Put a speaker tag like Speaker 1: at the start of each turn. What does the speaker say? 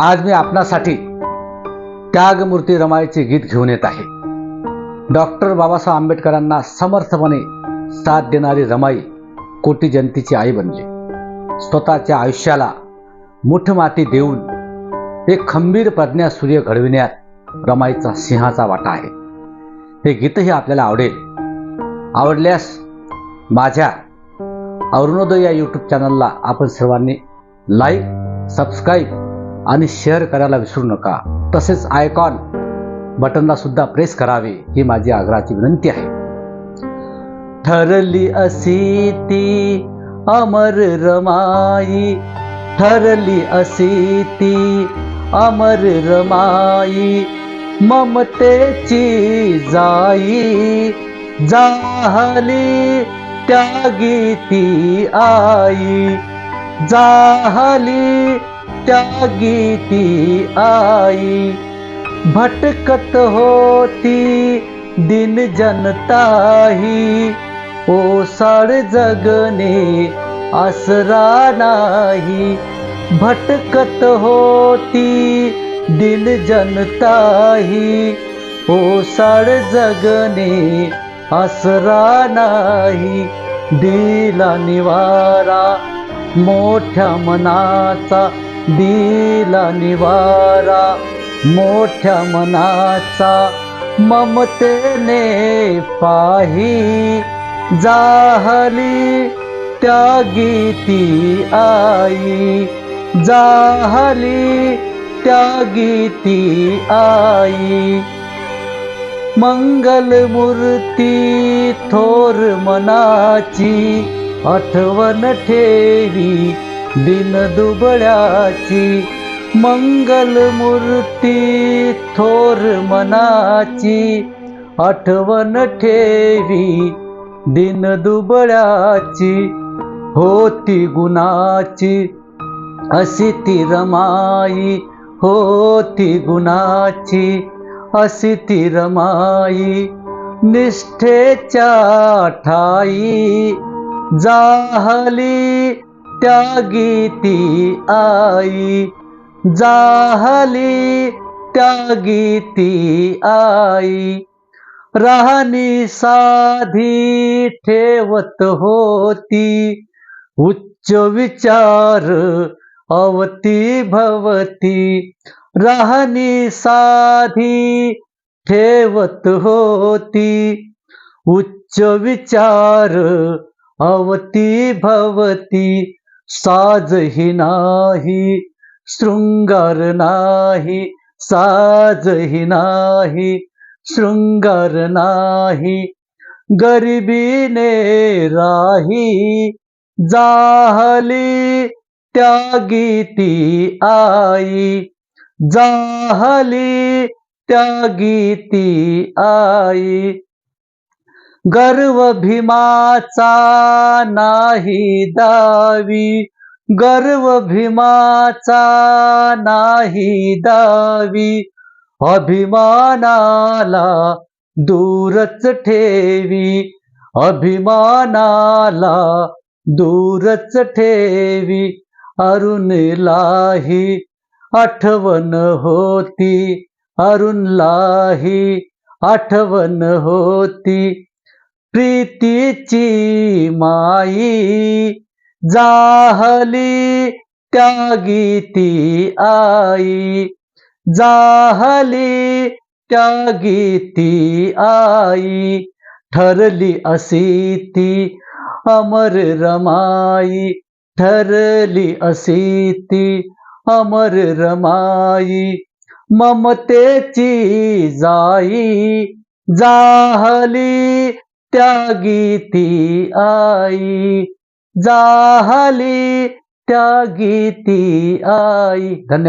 Speaker 1: आज मी आपणासाठी त्यागमूर्ती रमाईचे गीत घेऊन येत आहे. डॉक्टर बाबासाहेब आंबेडकरांना समर्थपणे साथ देणारी रमाई कोटी जनतेची आई बनली. स्वतःच्या आयुष्याला मुठ माती देऊन एक खंबीर प्रज्ञा सूर्य घडविण्यात रमाईचा सिंहाचा वाटा आहे. हे गीतही आपल्याला आवडेल. आवडल्यास माझ्या अरुणोदय या यूट्यूब चॅनलला आपण सर्वांनी लाईक सबस्क्राईब आणि शेअर करायला विसरू नका. तसेच आयकॉन बटनला सुद्धा प्रेस करावे ही माझी आग्रहाची विनंती आहे. ठरली असी ती अमर रमाई ठरली असी ती अमर रमाई ममतेची जाई जाहली त्यागी ती आई. जाहली त्यागी ती आई. भटकत होती दिन जनताही. ओसाड जगने आसरा नाही. भटकत होती दिन जनताही. ओसाड जगने आसरा नाही. दिला निवारा मोठ्या मनाचा दिला निवारा मोठ्या मनाचा ममतेने पाही जाहली त्यागी ती आई जाहली त्यागी ती आई. मंगलमूर्ती थोर मनाची आठवण ठेवी दिन दुबळ्याची मंगल मूर्ती थोर मनाची. आठवण ठेवी दिन दुबळ्याची होती गुणाची. अशी ती रमाई होती गुणाची. अशी ती रमाई निष्ठेच्या ठाई. जाहली त्यागी ती आई. जाहली त्यागी ती आई. राहणी साधी ठेवत होती. उच्च विचार अवती भवती. राहणी साधी ठेवत होती. उच्च विचार अवती भवती साजही नाही शृंगार नाही साजही नाही शृंगार नाही. गरिबीने राही जाहली त्यागी ती आई. जाहली त्यागी ती आई. गर्व भीमाचा नाही दावी. गर्व भीमाचा नाही दावी. अभिमानाला दूरच ठेवी. अभिमानाला दूरच ठेवी. अरुणलाही आठवण होती. अरुणलाही आठवण होती. प्रीतीची माई जाहली त्यागी ती आई जाहली त्यागी ती आई ठरली असी ती अमर रमाई ठरली असी ती अमर रमाई ममतेची जाई जाहली त्यागी ती आई. जाहली त्यागी ती आई. धन्यवाद.